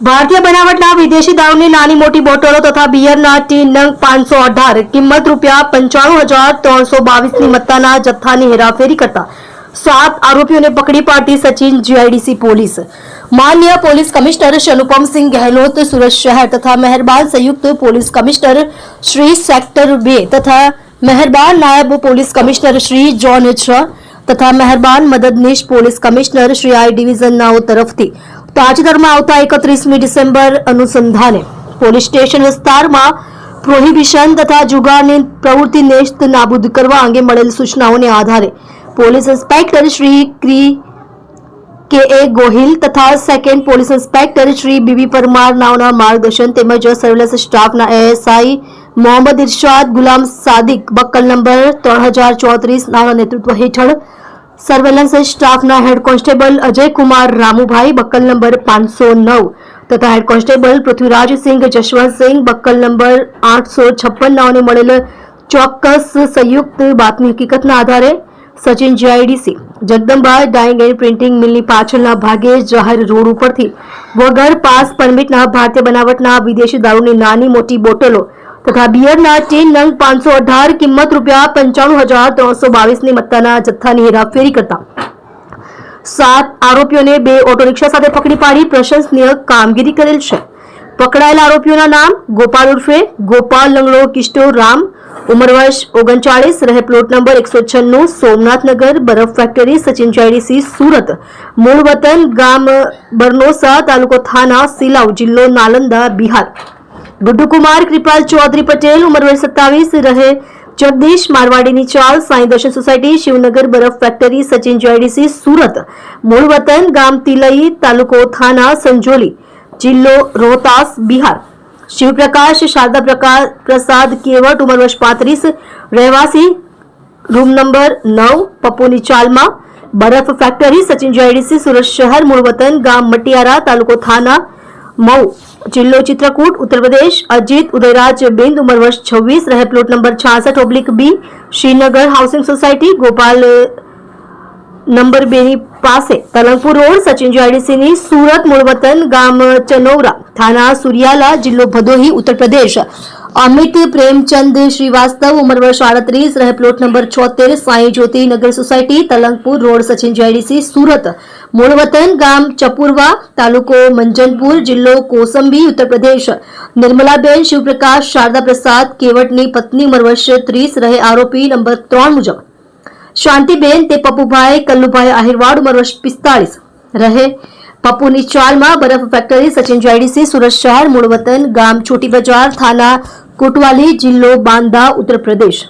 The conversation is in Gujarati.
ભારતીય બનાવટના વિદેશી દારૂની નાની મોટી બોટલો તથા બિયરના ટીન નંગ પાંચસો અઢાર કિંમત રૂપિયા પંચાણું હજાર ત્રણસો બાવીસની મત્તાના જથ્થાની હેરાફેરી કરતા સાત આરોપીઓને પકડી પાડતી સચિન જીઆઈડીસી પોલીસ. માન્ય પોલીસ કમિશનર શ્રી અનુપમસિંહ ગહેલોત, સુરત શહેર તથા મહેરબાન સંયુક્ત પોલીસ કમિશનર શ્રી સેક્ટર બે તથા મહેરબાન નાયબ પોલીસ કમિશનર શ્રી જોન છ તથા મહેરબાન મદદનીશ પોલીસ કમિશનર શ્રી આઈ ડિવિઝનનાઓ તરફથી તાજેતરમાં આવતા એકત્રીસમી ડિસેમ્બર અનુસંધાને પોલીસ સ્ટેશન વિસ્તારમાં પ્રોહિબિશન તથા જુગારની પ્રવૃત્તિ નેસ્ત નાબૂદ કરવા અંગે મળેલ સૂચનાઓને આધારે પોલીસ ઇન્સ્પેક્ટર શ્રી ક્રી કે એ ગોહિલ તથા second police inspector Shri B B Parmar નાઓના માર્ગદર્શન તેમજ સર્વેલન્સ સ્ટાફના એએસઆઈ મોહમ્મદ ઇરશાદ ગુલામ સાદિક બક્કલ નંબર ત્રણ હજાર ચોત્રીસ નાના નેતૃત્વ હેઠળ સર્વેલન્સ સ્ટાફના head constable Ajaykumar Ramubhai, buckle number પાંચસો નવ તથા head constable Prithvirajsinh Jashwantsinh buckle number આઠસો છપ્પન નાઓને મળેલ ચોક્કસ સંયુક્ત બાતમી હકીકતના આધારે Sachin GIDC, Jagdamba dyeing and printing મિલની પાછળના ભાગે જાહેર રોડ ઉપરથી વગર પાસ પરમિટના ભારતીય બનાવટના વિદેશી દારૂની નાની મોટી બોટલો તથા બિયરના ચેન નંગ પાંચસો અઢાર કિંમત રૂપિયા પંચાણું હજાર ત્રણસો બાવીસની મત્તાના જથ્થાની હેરાફેરી કરતા સાત આરોપીઓને બે ઓટો રિક્ષા સાથે પકડી પાડી પ્રશંસનીય કામગીરી કરેલ છે. પકડાયેલા આરોપીઓના નામ ગોપાલ ઉર્ફે ગોપાલ લંગડો કિસ્ટો રામ, ઉંમર વર્ષ ઓગણચાળીસ, રહે પ્લોટ નંબર એકસો છન્નું, સોમનાથનગર, બરફ ફેક્ટરી, સચિન ચાઇડીસી સુરત મૂળ વતન ગામ, બરનોસા તાલુકો થાના, સિલાવ જિલ્લો, નાલંદા, બિહાર. ગુડ્ડુકુમાર કૃપાલ ચૌધરી પટેલ, ઉંમર વર્ષ સત્તાવીસ, રહે જગદીશ મારવાડીની ચાલ, સાંઈ દર્શન સોસાયટી, શિવનગર બરફ ફેક્ટરી, સચિન જોઈડીસી સુરત મૂળ વતન ગામ તિલઈ તાલુકો થાના, સંજોલી જિલ્લો રોહતાસ, બિહાર. શિવપ્રકાશ, શારદા પ્રસાદ કેવટ, ઉંમર વર્ષ પાંત્રીસ, રહેવાસી, રૂમ નંબર નવ, પપ્પુની ચાલમાં, બરફ ફેક્ટરી, સચિન જોઈડીસી સુરત શહેર મૂળ વતન ગામ મટિયારા, તાલુકો થાના, મઉ. જિલ્લો ચિત્રકૂટ, ઉત્તર પ્રદેશ, અજીત, ઉદયરાજ બિંદ ઉંમર વર્ષ છવ્વીસ રહે પ્લોટ નંબર છાસઠ, oblique B, Shrinagar housing society Gopal number બે ની પાસે તલંગપુર રોડ સચિન જીઆઈડીસીની સુરત મૂળવતન ગામ ચનોરા થાના સુરિયાલા જિલ્લો ભદોહી ઉત્તર પ્રદેશ અમિત પ્રેમચંદ શ્રીવાસ્તવ, ઉંમર વર્ષ આડત્રીસ, રહે પ્લોટ નંબર છોતેર, Sai Jyoti Nagar society, Talangpur road Sachin GIDC Surat. મૂળવતન ગામ ચપુરવા, તાલુકો મંજનપુર, જિલ્લો કોસંબી ઉત્તર પ્રદેશ નિર્મલાબેન, શિવપ્રકાશ શારદા પ્રસાદ કેવટની પત્ની, ઉંમર વર્ષ ત્રીસ, રહે આરોપી નંબર ત્રણ મુજબ. શાંતિબેન તે પપ્પુભાઈ, કલ્લુભાઈ આહિરવાડ, ઉંમર વર્ષ પિસ્તાળીસ. રહે પપ્પુની ચાલમાં બરફ ફેક્ટરી સચિન જાયડીસી, સુરત શહેર, મૂળ ગામ છોટી બજાર, થાના, કોટવાલી, જિલ્લો, બાંદા ઉત્તર પ્રદેશ